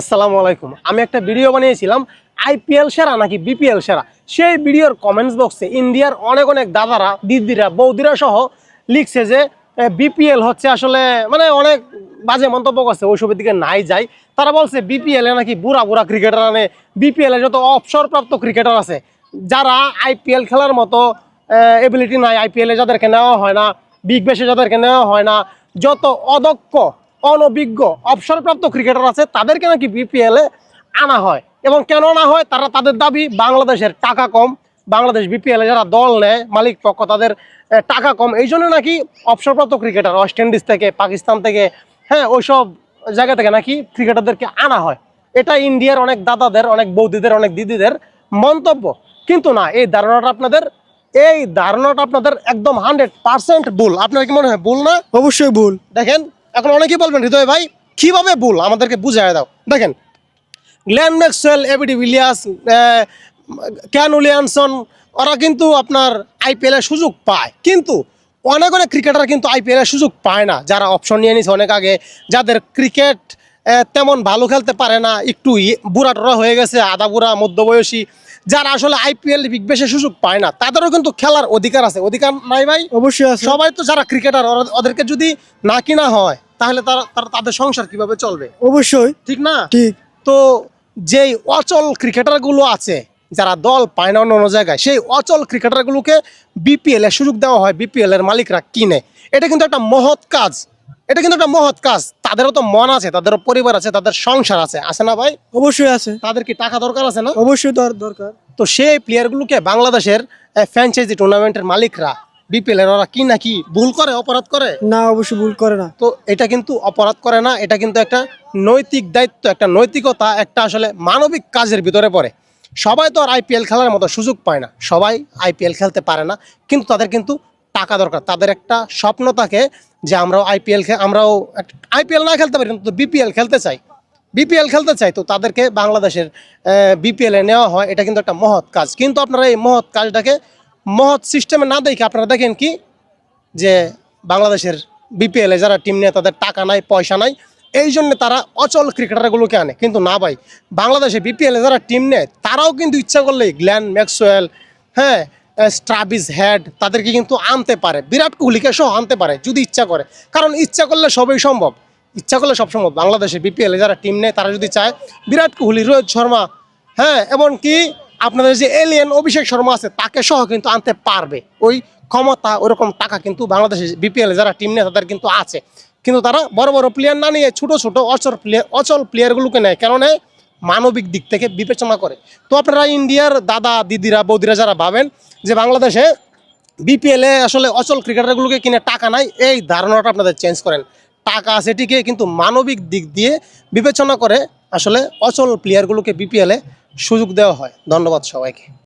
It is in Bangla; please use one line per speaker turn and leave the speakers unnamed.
আসসালামু আলাইকুম। আমি একটা ভিডিও বানিয়েছিলাম আইপিএল সেরা নাকি বিপিএল সেরা? সেই ভিডিওর কমেন্টস বক্সে ইন্ডিয়ার অনেক অনেক দাদারা, দিদিরা, বৌদিরা সহ লিখছে যে বিপিএল হচ্ছে আসলে মানে অনেক বাজে মন্তব্য করছে, ওইসবের দিকে নাই যাই। তারা বলছে বিপিএল নাকি বুড়া বুড়া ক্রিকেটার আনে। বিপিএল যত অবসরপ্রাপ্ত ক্রিকেটার আছে, যারা আইপিএল খেলার মতো এবিলিটি নাই আইপিএল যাদেরকে নেওয়া হয় না বিগ ব্যাশে যাদেরকে নেওয়া হয় না, যত অদক্ষ অনভিজ্ঞ অবসরপ্রাপ্ত ক্রিকেটার আছে তাদেরকে নাকি বিপিএল এ আনা হয়। এবং কেন আনা হয়? তারা তাদের দাবি বাংলাদেশের টাকা কম। বাংলাদেশ বিপিএল যারা দল নেয় মালিক পক্ষ তাদের টাকা কম। এই জন্য নাকি অবসরপ্রাপ্ত ক্রিকেটার ওয়েস্ট ইন্ডিজ থেকে পাকিস্তান থেকে হ্যাঁ ওইসব জায়গা থেকে নাকি ক্রিকেটারদেরকে আনা হয়। এটা ইন্ডিয়ার অনেক দাদাদের অনেক বৌদিদের অনেক দিদিদের মন্তব্য। কিন্তু না এই ধারণাটা আপনাদের এই ধারণাটা আপনাদের একদম হান্ড্রেড পার্সেন্ট ভুল। আপনার কি মনে হয় ভুল না?
অবশ্যই ভুল।
দেখেন এখন অনেকেই বলবেন, হৃদয় ভাই, কীভাবে ভুল? আমাদেরকে বুঝাই দাও। দেখেন গ্ল্যান ম্যাক্সওয়েল, এবিডি উইলিয়াস ক্যান উইলিয়ানসন ওরা কিন্তু আপনার আইপিএল এর সুযোগ পায়। কিন্তু অনেক অনেক ক্রিকেটার কিন্তু আইপিএল এর সুযোগ পায় না। যারা অপশন নিয়ে নিছে অনেক আগে, যাদের ক্রিকেট তেমন ভালো খেলতে পারে না, একটু বুড়া টোরা হয়ে গেছে, আধা বুড়া, মধ্যবয়সী যারা আসলে আইপিএল বিগ বেশি সুযোগ পায় না তাদেরও কিন্তু খেলার অধিকার আছে। অধিকার নাই ভাই?
অবশ্যই আছে।
সবাই তো যারা ক্রিকেটার ওদেরকে যদি না কিনা হয় তাহলে তারা তাদের সংসার কীভাবে চলবে?
অবশ্যই।
ঠিক না?
ঠিক।
তো যেই অচল ক্রিকেটারগুলো আছে যারা দল পায় না অন্য অন্য জায়গায় সেই অচল ক্রিকেটারগুলোকে বিপিএল এর সুযোগ দেওয়া হয়। বিপিএল এর মালিকরা কিনে। এটা কিন্তু একটা মহৎ কাজ। এটা কিন্তু একটা মহৎ কাজ। তাদেরও তো মন আছে তাদেরও পরিবার আছে তাদের সংসার আছে। আছে না ভাই?
অবশ্যই আছে।
তাদের কি টাকা দরকার আছে না?
অবশ্যই দর- দরকার।
তো সেই প্লেয়ারগুলোকে বাংলাদেশের ফ্র্যাঞ্চাইজি টুর্নামেন্টের মালিকরা বিপিএল এর ওরা কি নাকি ভুল করে অপরাধ করে?
না অবশ্যই ভুল করে না।
তো এটা কিন্তু অপরাধ করে না এটা কিন্তু একটা নৈতিক দায়িত্ব একটা নৈতিকতা একটা আসলে মানবিক কাজের ভিতরে পড়ে। সবাই তো আর আইপিএল খেলার মতো সুযোগ পায় না। সবাই আইপিএল খেলতে পারে না কিন্তু তাদের কিন্তু টাকা দরকার। তাদের একটা স্বপ্ন থাকে যে আমরাও আইপিএল আমরাও আইপিএল না খেলতে পারি, কিন্তু বিপিএল খেলতে চাই। বিপিএল খেলতে চাই, তো তাদেরকে বাংলাদেশের বিপিএল এ নেওয়া হয়, এটা কিন্তু একটা মহৎ কাজ। কিন্তু আপনারা এই মহৎ কাজটাকে মহৎ সিস্টেমে না দেখে আপনারা দেখেন কি? যে বাংলাদেশের বিপিএলে যারা টিম নেয় তাদের টাকা নাই, পয়সা নাই, এই জন্য তারা অচল ক্রিকেটারগুলোকে আনে। কিন্তু না ভাই, বাংলাদেশে বিপিএলে যারা টিম নেয়, তারাও কিন্তু ইচ্ছা করলেই গ্ল্যান ম্যাক্সওয়েল হ্যাঁ স্ট্রাবিস হেড তাদেরকে কিন্তু আনতে পারে। বিরাট কোহলিকে সহ আনতে পারে, যদি ইচ্ছা করে। কারণ ইচ্ছা করলে সবই সম্ভব। ইচ্ছা করলে সব সম্ভব। বাংলাদেশে বিপিএলে যারা টিম নেয়, তারা যদি চায়, বিরাট কোহলি, রোহিত শর্মা হ্যাঁ এমনকি আপনাদের যে এলিয়েন অভিষেক শর্মা আছে, তাকে সহ কিন্তু আনতে পারবে। ওই ক্ষমতা, ওরকম টাকা কিন্তু বাংলাদেশে বিপিএলে যারা টিম নেয়, তাদের কিন্তু আছে। কিন্তু তারা বড় বড় প্লেয়ার না নিয়ে ছোটো ছোটো অচল প্লেয়ার অচল প্লেয়ারগুলোকে নেয়। কেন নেয়? মানবিক দিক থেকে বিবেচনা করে। তো আপনারা ইন্ডিয়ার দাদা, দিদিরা, বৌদিরা যারা ভাবেন যে বাংলাদেশে বিপিএলে আসলে অচল ক্রিকেটারগুলোকে কিনে টাকা নাই, এই ধারণাটা আপনাদের চেঞ্জ করেন। টাকা আছে ঠিকই, কিন্তু মানবিক দিক দিয়ে বিবেচনা করে আসলে অচল প্লেয়ারগুলোকে বিপিএলে সুযোগ দেওয়া হয়। ধন্যবাদ সবাইকে।